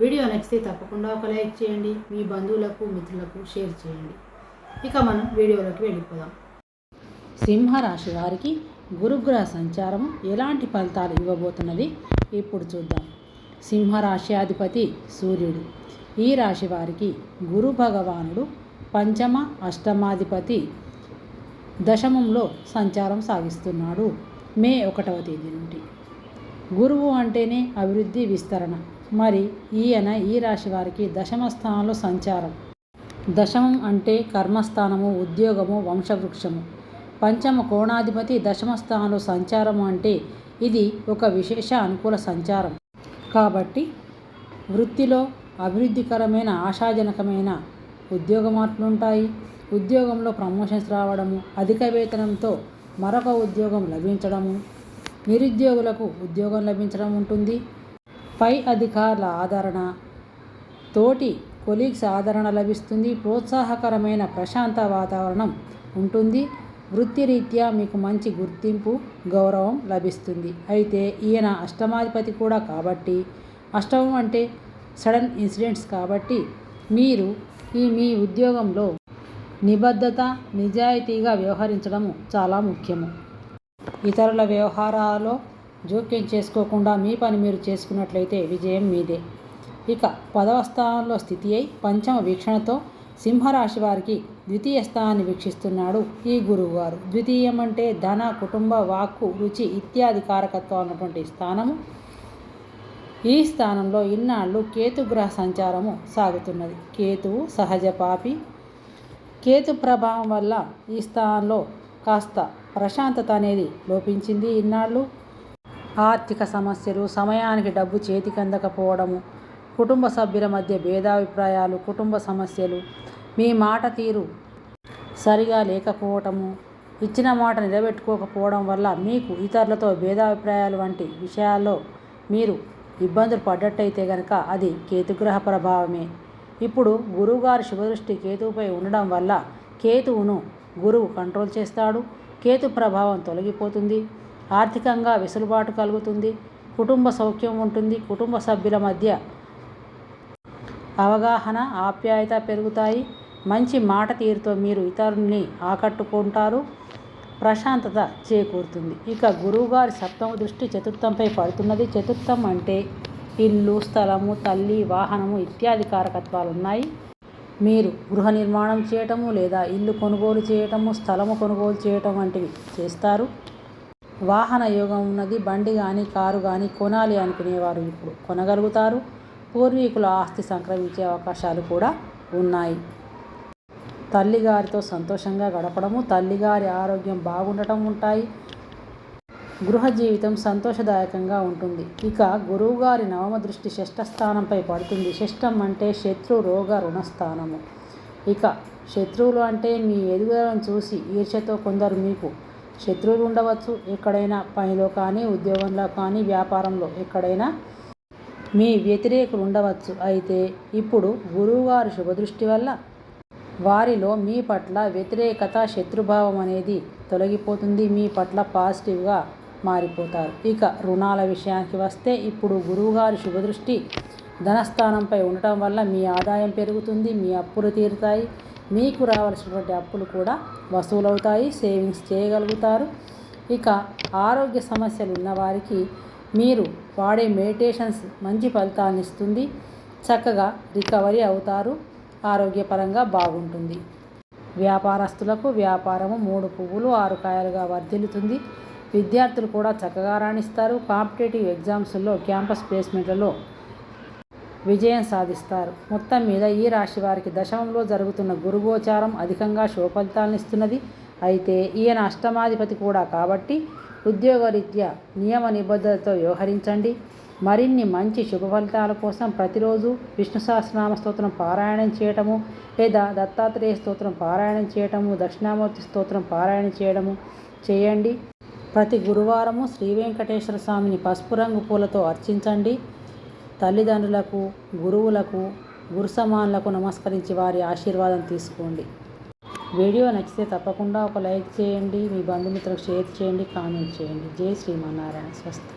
Video నచ్చితే తప్పకుండా ఒక లైక్ చేయండి మీ బంధువులకు మిత్రులకు షేర్ చేయండి. ఇక మనం వీడియోలోకి వెళ్ళిపోదాం. సింహరాశి వారికి గురుగ్రహ సంచారం ఎలాంటి ఫలితాలు ఇవ్వబోతున్నది ఇప్పుడు చూద్దాం. సింహరాశి అధిపతి సూర్యుడు. ఈ రాశి వారికి గురు భగవానుడు పంచమ అష్టమాధిపతి దశమంలో సంచారం సాగిస్తున్నాడు మే ఒకటవ తేదీ నుండి. గురువు అంటేనే అభివృద్ధి విస్తరణ. మరి ఈయన ఈ రాశి వారికి దశమ స్థానంలో సంచారం. దశమం అంటే కర్మస్థానము ఉద్యోగము వంశవృక్షము. పంచమ కోణాధిపతి దశమ స్థానంలో సంచారం అంటే ఇది ఒక విశేష అనుకూల సంచారం. కాబట్టి వృత్తిలో అభివృద్ధికరమైన ఆశాజనకమైన ఉద్యోగ మార్పులు ఉంటాయి. ఉద్యోగంలో ప్రమోషన్స్ రావడము అధిక వేతనంతో మరొక ఉద్యోగం లభించడము నిరుద్యోగులకు ఉద్యోగం లభించడం ఉంటుంది. పై అధికారుల ఆదరణ. తోటి కొలీగ్స్ ఆదరణ లభిస్తుంది. ప్రోత్సాహకరమైన ప్రశాంత వాతావరణం ఉంటుంది. వృత్తిరీత్యా మీకు మంచి గుర్తింపు గౌరవం లభిస్తుంది. అయితే ఈయన అష్టమాధిపతి కూడా కాబట్టి అష్టమం అంటే సడన్ ఇన్సిడెంట్స్ కాబట్టి మీరు ఈ మీ ఉద్యోగంలో నిబద్ధత నిజాయితీగా వ్యవహరించడం చాలా ముఖ్యము. ఇతరుల వ్యవహారాలలో జోక్యం చేసుకోకుండా మీ పని మీరు చేసుకున్నట్లయితే విజయం మీదే. ఇక పదవ స్థానంలో స్థితి అయి పంచమ వీక్షణతో సింహరాశి వారికి ద్వితీయ స్థానాన్ని వీక్షిస్తున్నాడు ఈ గురువు గారు ద్వితీయం అంటే ధన కుటుంబ వాక్కు రుచి ఇత్యాది కారకత్వం అన్నటువంటి స్థానము. ఈ స్థానంలో ఇన్నాళ్ళు కేతుగ్రహ సంచారము సాగుతున్నది. కేతువు సహజ పాపి. కేతు ప్రభావం వల్ల ఈ స్థానంలో కాస్త ప్రశాంతత అనేది లోపించింది. ఇన్నాళ్ళు ఆర్థిక సమస్యలు సమయానికి డబ్బు చేతికి అందకపోవడము కుటుంబ సభ్యుల మధ్య భేదాభిప్రాయాలు కుటుంబ సమస్యలు మీ మాట తీరు సరిగా లేకపోవటము ఇచ్చిన మాట నిలబెట్టుకోకపోవడం వల్ల మీకు ఇతరులతో భేదాభిప్రాయాలు వంటి విషయాల్లో మీరు ఇబ్బందులు పడ్డట్టయితే కనుక అది కేతుగ్రహ ప్రభావమే. ఇప్పుడు గురువుగారి శుభదృష్టి కేతువుపై ఉండడం వల్ల కేతువును గురువు కంట్రోల్ చేస్తాడు కేతు ప్రభావం తొలగిపోతుంది. ఆర్థికంగా వెసులుబాటు కలుగుతుంది కుటుంబ సౌఖ్యం ఉంటుంది కుటుంబ సభ్యుల మధ్య అవగాహన ఆప్యాయత పెరుగుతాయి. మంచి మాట తీరుతో మీరు ఇతరుల్ని ఆకట్టుకుంటారు. ప్రశాంతత చేకూరుతుంది. ఇక గురువుగారి సప్తమ దృష్టి చతుర్థంపై పడుతున్నది. చతుర్థం అంటే ఇల్లు స్థలము తల్లి వాహనము ఇత్యాది కారకత్వాలు ఉన్నాయి మీరు గృహ నిర్మాణం చేయటము లేదా ఇల్లు కొనుగోలు చేయటము స్థలము కొనుగోలు చేయటం వంటివి చేస్తారు. వాహన యోగం ఉన్నది బండి కానీ కారు కానీ కొనాలి అనుకునేవారు ఇప్పుడు కొనగలుగుతారు. పూర్వీకుల ఆస్తి సంక్రమించే అవకాశాలు కూడా ఉన్నాయి. తల్లిగారితో సంతోషంగా గడపడము తల్లిగారి ఆరోగ్యం బాగుండటం ఉంటాయి. గృహ జీవితం సంతోషదాయకంగా ఉంటుంది. ఇక గురువుగారి నవమ దృష్టి షష్ఠస్థానంపై పడుతుంది. షష్టం అంటే శత్రు రోగ రుణస్థానము. ఇక శత్రువులు అంటే మీ ఎదుగుదలను చూసి ఈర్ష్యతో కొందరు మీకు శత్రువులు ఉండవచ్చు. ఎక్కడైనా పనిలో కానీ ఉద్యోగంలో కానీ వ్యాపారంలో ఎక్కడైనా మీ వ్యతిరేకులు ఉండవచ్చు. అయితే ఇప్పుడు గురువుగారి శుభదృష్టి వల్ల వారిలో మీ పట్ల వ్యతిరేకత శత్రుభావం అనేది తొలగిపోతుంది. మీ పట్ల పాజిటివ్గా మారిపోతారు. ఇక రుణాల విషయానికి వస్తే ఇప్పుడు గురువుగారి శుభదృష్టి ధనస్థానంపై ఉండటం వల్ల మీ ఆదాయం పెరుగుతుంది మీ అప్పులు తీరుతాయి. మీకు రావాల్సినటువంటి అప్పులు కూడా వసూలవుతాయి సేవింగ్స్ చేయగలుగుతారు. ఇక ఆరోగ్య సమస్యలు ఉన్నవారికి మీరు వాడే మెడిటేషన్స్ మంచి ఫలితాన్ని ఇస్తుంది. చక్కగా రికవరీ అవుతారు. ఆరోగ్యపరంగా బాగుంటుంది. వ్యాపారస్తులకు వ్యాపారము మూడు పువ్వులు ఆరు కాయలుగా వర్ధిల్లుతుంది. విద్యార్థులు కూడా చక్కగా రాణిస్తారు. కాంపిటేటివ్ ఎగ్జామ్స్లో క్యాంపస్ ప్లేస్మెంట్లలో విజయం సాధిస్తారు. మొత్తం మీద ఈ రాశి వారికి దశమంలో జరుగుతున్న గురుగోచారం అధికంగా శుభఫలితాలను ఇస్తున్నది. అయితే ఈయన అష్టమాధిపతి కూడా కాబట్టి ఉద్యోగరీత్యా నియమ నిబద్ధతతో వ్యవహరించండి. మరిన్ని మంచి శుభ ఫలితాల కోసం ప్రతిరోజు విష్ణు సహస్రనామ స్తోత్రం పారాయణం చేయటము లేదా దత్తాత్రేయ స్తోత్రం పారాయణం చేయటము దక్షిణామూర్తి స్తోత్రం పారాయణం చేయడము చేయండి. ప్రతి గురువారము శ్రీ వెంకటేశ్వర స్వామిని పసుపు రంగు పూలతో అర్చించండి. తల్లిదండ్రులకు గురువులకు గురు సమానులకు నమస్కరించి వారి ఆశీర్వాదం తీసుకోండి. వీడియో నచ్చితే తప్పకుండా ఒక లైక్ చేయండి మీ బంధుమిత్రులకు షేర్ చేయండి కామెంట్ చేయండి. జై శ్రీమన్నారాయణ. స్వస్తి.